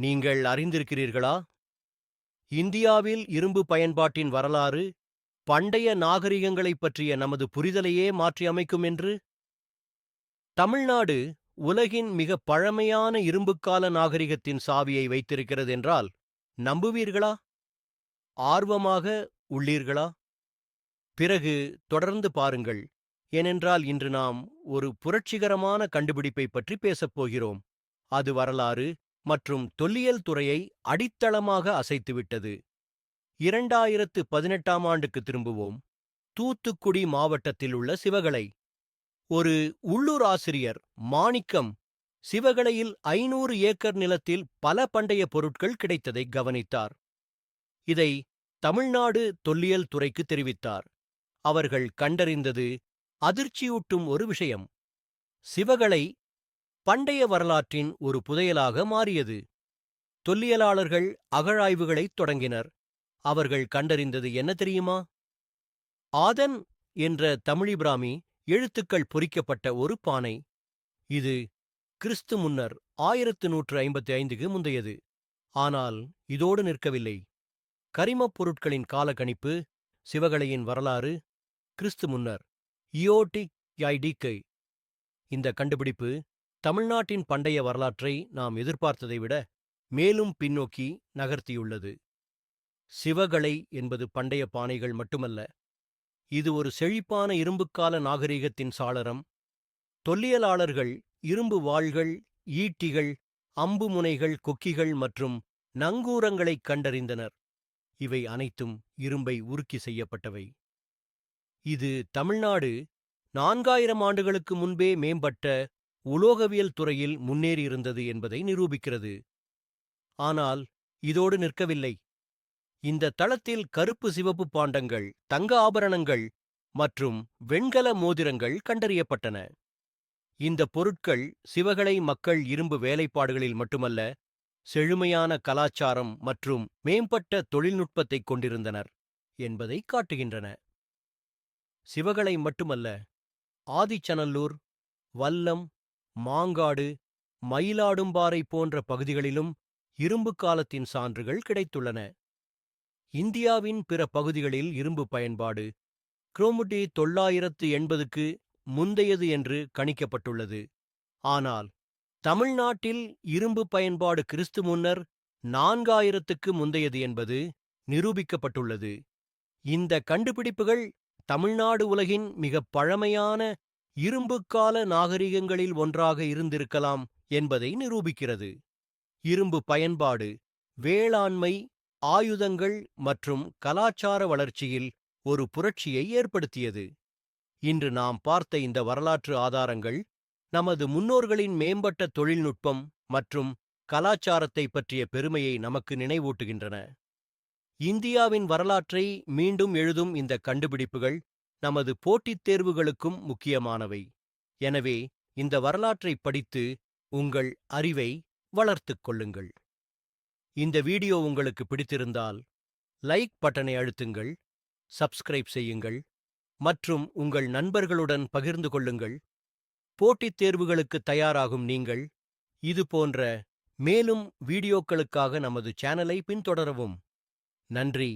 நீங்கள் அறிந்திருக்கிறீர்களா? இந்தியாவில் இரும்பு பயன்பாட்டின் வரலாறு பண்டைய நாகரிகங்களைப் பற்றிய நமது புரிதலையே மாற்றியமைக்கும் என்று? தமிழ்நாடு உலகின் மிக பழமையான இரும்புக்கால நாகரிகத்தின் சாவியை வைத்திருக்கிறது என்றால் நம்புவீர்களா? ஆர்வமாக உள்ளீர்களா? பிறகு தொடர்ந்து பாருங்கள். ஏனென்றால் இன்று நாம் ஒரு புரட்சிகரமான கண்டுபிடிப்பை பற்றி பேசப் போகிறோம். அது வரலாறு மற்றும் தொல்லியல் துறையை அடித்தளமாக அசைத்துவிட்டது. இரண்டாயிரத்து பதினெட்டாம் ஆண்டுக்கு திரும்புவோம். தூத்துக்குடி மாவட்டத்தில் உள்ள சிவகலை. ஒரு உள்ளூர் ஆசிரியர் மாணிக்கம் சிவகலையில் ஐநூறு ஏக்கர் நிலத்தில் பல பண்டைய பொருட்கள் கிடைத்ததை கவனித்தார். இதை தமிழ்நாடு தொல்லியல் துறைக்கு தெரிவித்தார். அவர்கள் கண்டறிந்தது அதிர்ச்சியூட்டும் ஒரு விஷயம். சிவகலை பண்டைய வரலாற்றின் ஒரு புதையலாக மாறியது. தொல்லியலாளர்கள் அகழாய்வுகளைத் தொடங்கினர். அவர்கள் கண்டறிந்தது என்ன தெரியுமா? ஆதன் என்ற தமிழிபிராமி எழுத்துக்கள் பொறிக்கப்பட்ட ஒரு பானை. இது கிறிஸ்து முன்னர் ஆயிரத்து நூற்று ஐம்பத்தி ஐந்துக்கு முந்தையது. ஆனால் இதோடு நிற்கவில்லை. கரிமப் பொருட்களின் காலக்கணிப்பு சிவகலையின் வரலாறு கிறிஸ்து முன்னர். இயோட்டிக் யாய்டிக்கை இந்த கண்டுபிடிப்பு தமிழ்நாட்டின் பண்டைய வரலாற்றை நாம் எதிர்பார்த்ததை விட மேலும் பின்னோக்கி நகர்த்தியுள்ளது. சிவகலை என்பது பண்டைய பானைகள் மட்டுமல்ல இது ஒரு செழிப்பான இரும்புக்கால நாகரிகத்தின் சாளரம். தொல்லியலாளர்கள் இரும்பு வாள்கள் ஈட்டிகள் அம்பு முனைகள் கொக்கிகள் மற்றும் நங்கூரங்களைக் கண்டறிந்தனர். இவை அனைத்தும் இரும்பை உருக்கி செய்யப்பட்டவை. இது தமிழ்நாடு நான்காயிரம் ஆண்டுகளுக்கு முன்பே மேம்பட்ட உலோகவியல் துறையில் முன்னேறியிருந்தது என்பதை நிரூபிக்கிறது. ஆனால் இதோடு நிற்கவில்லை. இந்த தளத்தில் கருப்பு சிவப்பு பாண்டங்கள் தங்க ஆபரணங்கள் மற்றும் வெண்கல மோதிரங்கள் கண்டறியப்பட்டன. இந்த பொருட்கள் சிவகலை மக்கள் இரும்பு வேலைப்பாடுகளில் மட்டுமல்ல செழுமையான கலாச்சாரம் மற்றும் மேம்பட்ட தொழில்நுட்பத்தைக் கொண்டிருந்தனர் என்பதை காட்டுகின்றன. சிவகலை மட்டுமல்ல ஆதிச்சநல்லூர் வல்லம் மாங்காடு மயிலாடும்பாறை போன்ற பகுதிகளிலும் இரும்பு காலத்தின் சான்றுகள் கிடைத்துள்ளன. இந்தியாவின் பிற பகுதிகளில் இரும்பு பயன்பாடு குரோமுடி தொள்ளாயிரத்து எண்பதுக்கு முந்தையது என்று கணிக்கப்பட்டுள்ளது. ஆனால் தமிழ்நாட்டில் இரும்பு பயன்பாடு கிறிஸ்து முன்னர் நான்காயிரத்துக்கு முந்தையது என்பது நிரூபிக்கப்பட்டுள்ளது. இந்த கண்டுபிடிப்புகள் தமிழ்நாடு உலகின் மிகப் பழமையான இரும்புக்கால நாகரிகங்களில் ஒன்றாக இருந்திருக்கலாம் என்பதை நிரூபிக்கிறது. இரும்பு பயன்பாடு வேளாண்மை ஆயுதங்கள் மற்றும் கலாச்சார வளர்ச்சியில் ஒரு புரட்சியை ஏற்படுத்தியது. இன்று நாம் பார்த்த இந்த வரலாற்று ஆதாரங்கள் நமது முன்னோர்களின் மேம்பட்ட தொழில்நுட்பம் மற்றும் கலாச்சாரத்தை பற்றிய பெருமையை நமக்கு நினைவூட்டுகின்றன. இந்தியாவின் வரலாற்றை மீண்டும் எழுதும் இந்த கண்டுபிடிப்புகள் நமது போட்டித் தேர்வுகளுக்கும் முக்கியமானவை. எனவே இந்த வரலாற்றைப் படித்து உங்கள் அறிவை வளர்த்துக் கொள்ளுங்கள். இந்த வீடியோ உங்களுக்கு பிடித்திருந்தால் லைக் பட்டனை அழுத்துங்கள் சப்ஸ்கிரைப் செய்யுங்கள் மற்றும் உங்கள் நண்பர்களுடன் பகிர்ந்து கொள்ளுங்கள். போட்டித் தேர்வுகளுக்கு தயாராகும் நீங்கள் இது போன்ற மேலும் வீடியோக்களுக்காக நமது சேனலை பின்தொடரவும். நன்றி.